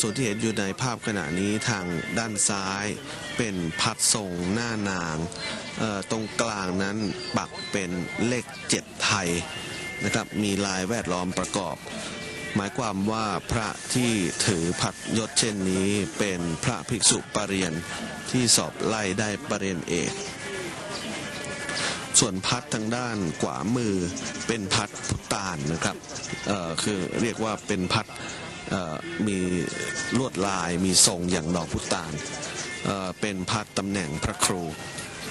ส่วนที่เห็นอยู่ในภาพขณะนี้ทางด้านซ้ายเป็นพัดทรงหน้านาง ตรงกลางนั้นปักเป็นเลขเจ็ดไทยนะครับมีลายแวดล้อมประกอบ หมายความว่าพระที่ถือพัดยศเช่นนี้เป็นพระภิกษุปรริยนที่สอบไล่ได้ปรริยนเอก ส่วนพัดทางด้านขวามือเป็นพัดพุตานนะครับคือเรียกว่าเป็นพัด มีลวดลายมีทรงอย่างดอกพุตานเป็นพัดตำแหน่งพระครู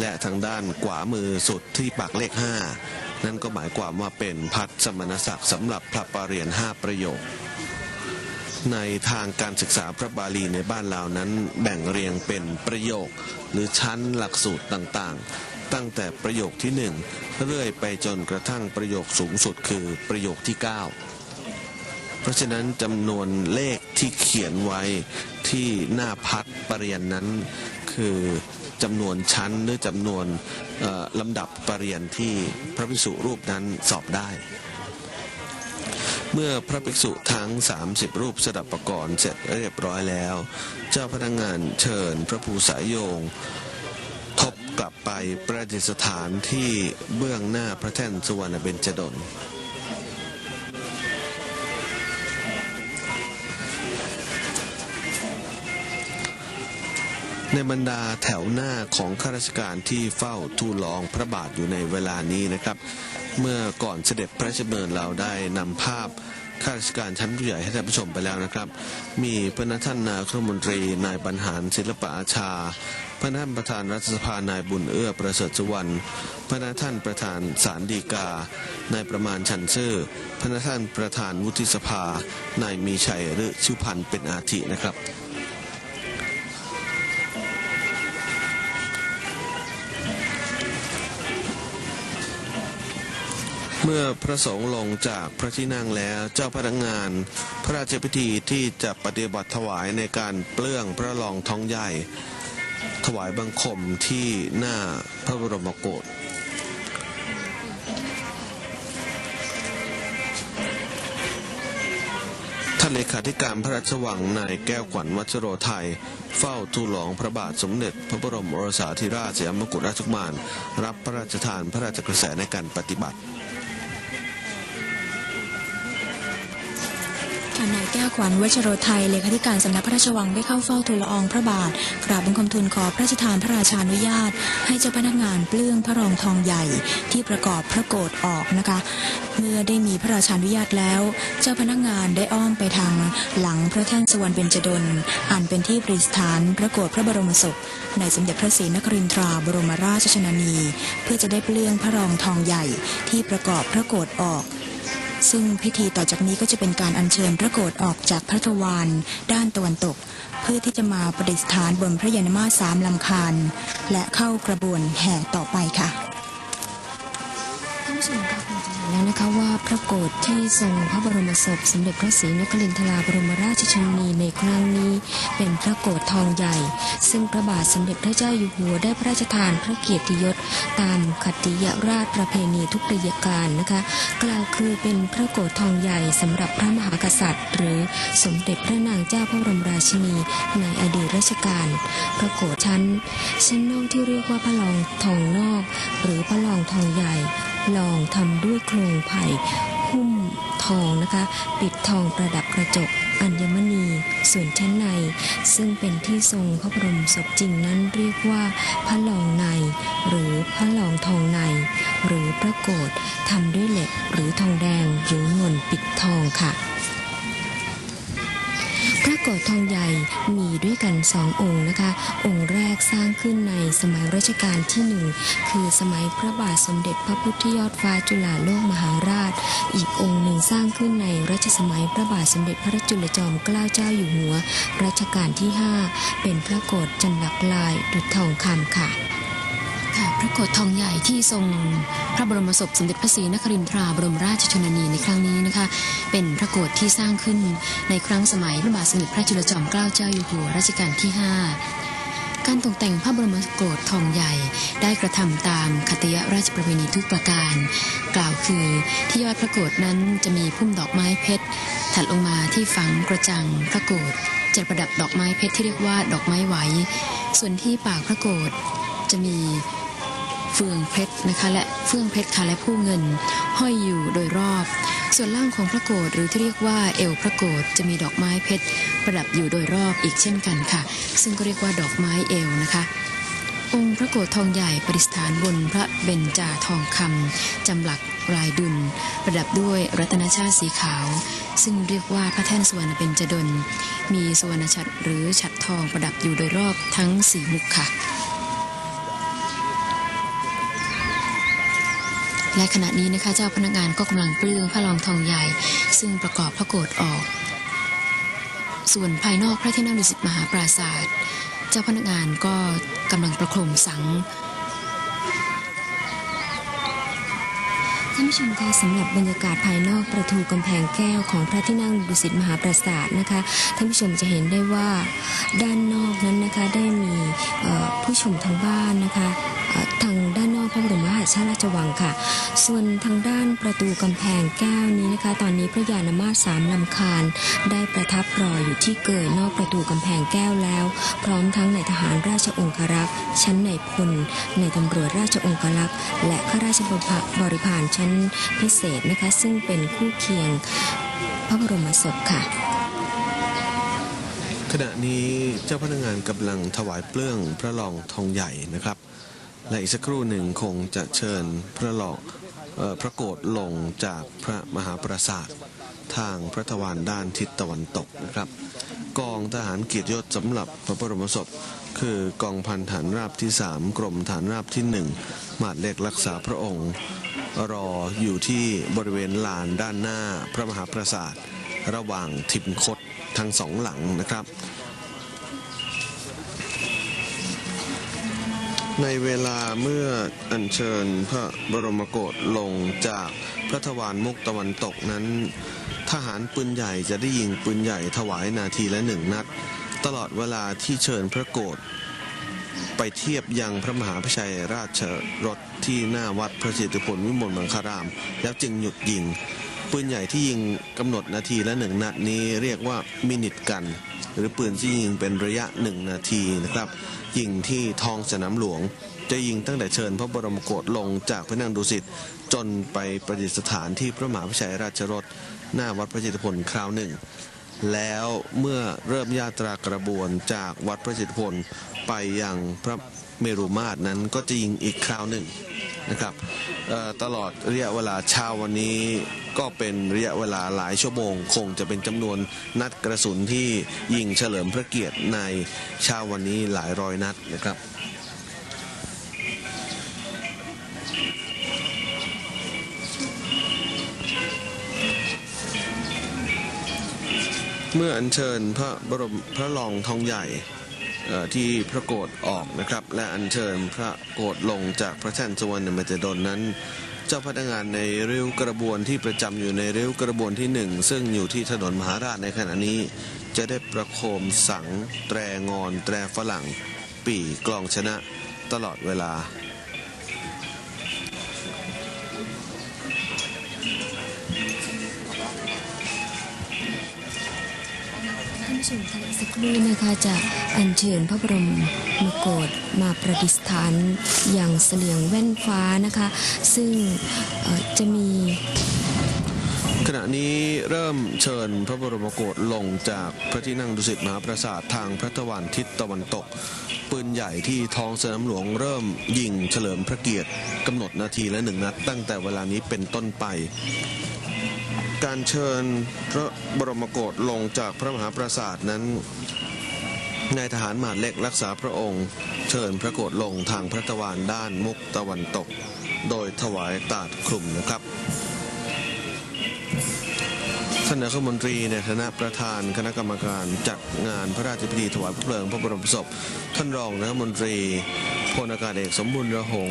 และทางด้านขวามือสุดที่ปักเลข 5 นั่นก็หมายความว่าเป็นพัดสมณศักดิ์สำหรับพระปรริยน 5 ประโยค ในทางการศึกษาพระบาลีในบ้านเรานั้นแบ่งเรียงเป็นประโยค หรือชั้นหลักสูตรต่างๆ ตั้งแต่ประโยคที่หนึ่งเรื่อยไปจนกระทั่งประโยคสูงสุดคือประโยคที่ 9 เพราะฉะนั้นจำนวนเลขที่เขียนไว้ที่หน้าพัดปรริยนนั้นคือจำนวนชั้นหรือจำนวนลำดับปรริยนที่พระภิกษุรูปนั้นสอบได้ เมื่อพระภิกษุทั้ง 30 รูปสดับประกรณ์เสร็จเรียบร้อยแล้ว เจ้าพนักงานเชิญพระภูสายโยงทบกลับไปประดิษฐานที่เบื้องหน้าพระแท่นสุวรรณเบญจดล ในบรรดาแถวหน้าของข้าราชการที่เฝ้าทูลลองพระบาทอยู่ในเวลานี้นะครับ เมื่อก่อนเสด็จพระราชดำเนินเราได้นำภาพข้าราชการชั้นผู้ใหญ่ให้ท่านผู้ชมไปแล้วนะครับ มีพระนท่านนายกรัฐมนตรี นายบรรหารศิลปะอาชา พระท่านประธานรัฐสภา นายบุญเอื้อประเสริฐสุวรรณ พระท่านประธานศาลฎีกา นายประมาณชันซื่อพระท่านประธานวุฒิสภา นายมีชัยฤชุพันธ์เป็นอาทินะครับ เมื่อพระสงฆ์ลงจากพระที่นั่งแล้วเจ้าพนักงาน พระราชพิธีที่จะปฏิบัติถวายในการเปลื้องพระรองท้องใหญ่ ถวายบังคมที่หน้าพระบรมโกศท่านเลขาธิการพระราชวังนายแก้วขวัญวัชโรไทย เฝ้าทูลหลองพระบาทสมเด็จ พระบรมโอรสาธิราชสยามกุฎราชกุมาร รับพระราชทานพระราชกระแสในการปฏิบัติ ค่ะนายแก้วขวัญวชโรไทยเลขาธิการสำนักพระราชวังได้เข้าเฝ้าทูลละอองพระบาทกราบบังคมทูลขอพระราชทานพระราชานุญาต ให้เจ้าพนักงานเปลื้องพระรองทองใหญ่ ที่ประกอบพระโกศออกนะคะ เมื่อได้มีพระราชานุญาตแล้ว เจ้าพนักงานได้อ้อมไปทางหลังพระแท่นสวรรณเบญจดลอันเป็นที่ประดิษฐานพระโกศพระบรมศพในสมเด็จพระศรีนครินทราบรมราชชนนี เพื่อจะได้เปลื้องพระรองทองใหญ่ที่ประกอบพระโกศออก ซึ่งพิธีต่อจากนี้ก็จะเป็นการอัญเชิญพระโกศออกจากพระทวารด้านตะวันตก เพื่อที่จะมาประดิษฐานบนพระยานมาสามลำคาญ และเข้ากระบวนแห่ต่อไปค่ะานผู้ชมคะคงจะเห็นแล้วนะคะว่าพระโกรธที่ทรงพระบรมศพสมเด็จพระศรีนครินทราบรมราชชนนีในครั้งนี้ เป็นพระโกรธทองใหญ่ ซึ่งพระบาทสมเด็จพระเจ้าอยู่หัวได้พระราชทานพระเกียรติยศตามคติยราชประเพณีทุกประยการนะคะกล่าวคือเป็นพระโกรธทองใหญ่สำหรับพระมหากษัตริย์ หรือสมเด็จพระนางเจ้าพระบรมราชินีในอดีตรัชกาลพระโกรธชั้นชั้นนอกที่เรียกว่าพระรองทองนอก หรือพระรองทองใหญ่ ลองทำด้วยโครงไผ่หุ้มทองนะคะ ปิดทองประดับกระจกอัญมณีส่วนชั้นใน ซึ่งเป็นที่ทรงพระบรมศพจริงนั้นเรียกว่าพระลองใน หรือพระลองทองใน หรือพระโกฏทำด้วยเหล็กหรือทองแดงหรือเงินปิดทองค่ะ พระโกฏทองใหญ่มีด้วยกันสององค์นะคะ องค์แรกสร้างขึ้นในสมัยรัชกาลที่หนึ่งคือสมัยพระบาทสมเด็จพระพุทธยอดฟ้าจุฬาโลกมหาราช อีกองค์หนึ่งสร้างขึ้นในรัชสมัยพระบาทสมเด็จพระจุลจอมเกล้าเจ้าอยู่หัว รัชกาลที่ 5 เป็นพระโกฏจันลักลายดุจทองคำค่ะค่ะ ระโกรธทองใหญ่ที่ทรงพระบรมศพสมเด็จพระศรีนครินทราบรมราชชนนีในครั้งนี้นะคะ เป็นพระโกรธที่สร้างขึ้นในครั้งสมัยพระบาทสมเด็จพระจุลจอมเกล้าเจ้าอยู่หัวรัชกาลที่ 5การตกแต่งพระบรมโกรธทองใหญ่ได้กระทำตามคติยราชประเพณีทุกประการ กล่าวคือที่ยอดพระโกรธนั้นจะมีพุ่มดอกไม้เพชรถัดลงมาที่ฝังกระจังพระโกรธจะประดับดอกไม้เพชรที่เรียกว่าดอกไม้ไหว ส่วนที่ปากพระโกรธจะมี เฟืองเพชรนะคะและเฟืองเพชรค่ะและผู้เงิน ห้อยอยู่โดยรอบ ส่วนล่างของพระโกรธหรือที่เรียกว่าเอวพระโกรธจะมีดอกไม้เพชรประดับอยู่โดยรอบอีกเช่นกันค่ะ ซึ่งก็เรียกว่าดอกไม้เอวนะคะองค์พระโกรธทองใหญ่ประดิษฐานบนพระเบญจาทองคำจำหลักลายดุลประดับด้วยรัตนชาติสีขาว ซึ่งเรียกว่าพระแท่นสุวรรณเบญจดล มีสุวรรณฉัตรหรือฉัตรทองประดับอยู่โดยรอบทั้งสี่มุขค่ะ และขณะนี้นะคะเจ้าพนักงานก็กำลังเปลื้องพระรองทองใหญ่ ซึ่งประกอบพระโกรธออก ส่วนภายนอกพระที่นั่งดุสิตมหาปราศาสตร์เจ้าพนักงานก็กำลังประโคมสังท่านผู้ชมคะสำหรับบรรยากาศภายนอกประตูกำแพงแก้วของพระที่นั่งดุสิตมหาปราสาทนะคะท่านผู้ชมจะเห็นได้ว่าด้านนอกนั้นนะคะได้มีผู้ชมทางบ้านนะคะทางด้าน พระบรมราชราชวังค่ะ ส่วนทางด้านประตูกำแพงแก้วนี้นะคะ ตอนนี้พระยานมาสสามลำคาญ ได้ประทับรออยู่ที่เกิดนอกประตูกำแพงแก้วแล้ว พร้อมทั้งในายทหารราชองครักษ์ชั้นในพลในายตำรวจราชองครักษ์และข้าราชบริพารชั้นพิเศษนะคะ ซึ่งเป็นคู่เคียงพระบรมศพค่ะขณะนี้เจ้าพนักงานกำลังถวายเปลื้องพระรองทองใหญ่นะครับ และอีกสักครู่หนึ่งคงจะเชิญพระรองเอ่อพระโกรธลงจากพระมหาปราสาททางพระทวารด้านทิศตะวันตกนะครับ กองทหารเกียรติยศสำหรับพระบรมศพ คือกองพันฐานราบที่ 3 กรมฐานราบที่ 1 หมาดเล็กรักษาพระองค์ รออยู่ที่บริเวณลานด้านหน้าพระมหาปราสาท ระหว่างทิมคดทั้งสองหลังนะครับ ในเวลาเมื่ออัญเชิญพระบรมโกศลงจากพระทวารมุกตะวันตกนั้น ทหารปืนใหญ่จะได้ยิงปืนใหญ่ถวายนาทีละหนึ่งนัด ตลอดเวลาที่เชิญพระโกศไปเทียบยังพระมหาพิชัยราชรถที่หน้าวัดพระสิทธิพลวิมลมังคาราม แล้วจึงหยุดยิง ปืนใหญ่ที่ยิงกำหนดนาทีละหนึ่งนัดนี้เรียกว่ามินิทกัน หรือปืนที่ยิงเป็นระยะหนึ่งนาทีนะครับ ยิงที่ท้องสนามหลวง จะยิงตั้งแต่เชิญพระบรมโกศลงจากพระนั่งดุสิตจนไปประดิษฐานที่พระมหาพิชัยราชรถหน้าวัดพระสิทธิพลคราวหนึ่ง แล้วเมื่อเริ่มยาตรากระบวนจากวัดพระสิทธิพลไปยังพระ เมรุมาตรนั้นก็จะยิงอีกคราวหนึ่งนะครับตลอดระยะเวลาเช้าวันนี้ก็เป็นระยะเวลาหลายชั่วโมง คงจะเป็นจำนวนนัดกระสุนที่ยิงเฉลิมพระเกียรติในเช้าวันนี้หลายร้อยนัดนะครับเมื่ออัญเชิญพระบรมพระรองทองใหญ่ ที่พระโกรธออกนะครับ และอัญเชิญพระโกรธลงจากพระแท่นสุวรรณมจดลนั้น เจ้าพนักงานในริ้วกระบวนที่ประจำอยู่ในริ้วกระบวนที่หนึ่งซึ่งอยู่ที่ถนนมหาราชในขณะนี้ จะได้ประโคมสัง แตรงอน แตรฝรั่ง ปี่กลองชนะ ตลอดเวลา ผู้ชมคะสักครู่นะคะจะอัญเชิญพระบรมมโกศมาประดิษฐานอย่างเสลียงแว่นฟ้านะคะ ซึ่งจะมี ขณะนี้เริ่มเชิญพระบรมโกศลงจากพระที่นั่งดุสิตมหาปราสาททางพระตะวันทิศตะวันตก ปืนใหญ่ที่ท้องสนามหลวงเริ่มยิงเฉลิมพระเกียรติกำหนดนาทีละหนึ่งนัดตั้งแต่เวลานี้เป็นต้นไป การเชิญพระบรมโกศลงจากพระมหาปราสาทนั้นนายทหารหมาดเล็กรักษาพระองค์ เชิญพระโกศลงทางพระตะวันด้านมุกตะวันตก โดยถวายตาดคลุมนะครับท่านนายกรัฐมนตรีในฐานะประธานคณะกรรมการจัดงานพระราชพิธีถวายพระเพลิงพระบรมศพ ท่านรองนายกรัฐมนตรีพลอากาศเอกสมบุญระหง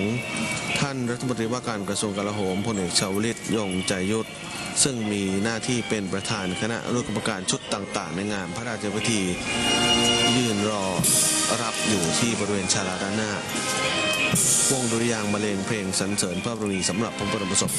ท่านรัฐมนตรีว่าการกระทรวงกลาโหมพลเอกชาวลิตยงใจยุทธ ซึ่งมีหน้าที่เป็นประธานคณะอนุกรรมการชุดต่างๆ ในงานพระราชพิธียืนรอรับอยู่ที่บริเวณชาลาด้านหน้าวงดุริยางบรรเลงเพลงสรรเสริญพระบรมีสำหรับพระบรมศพ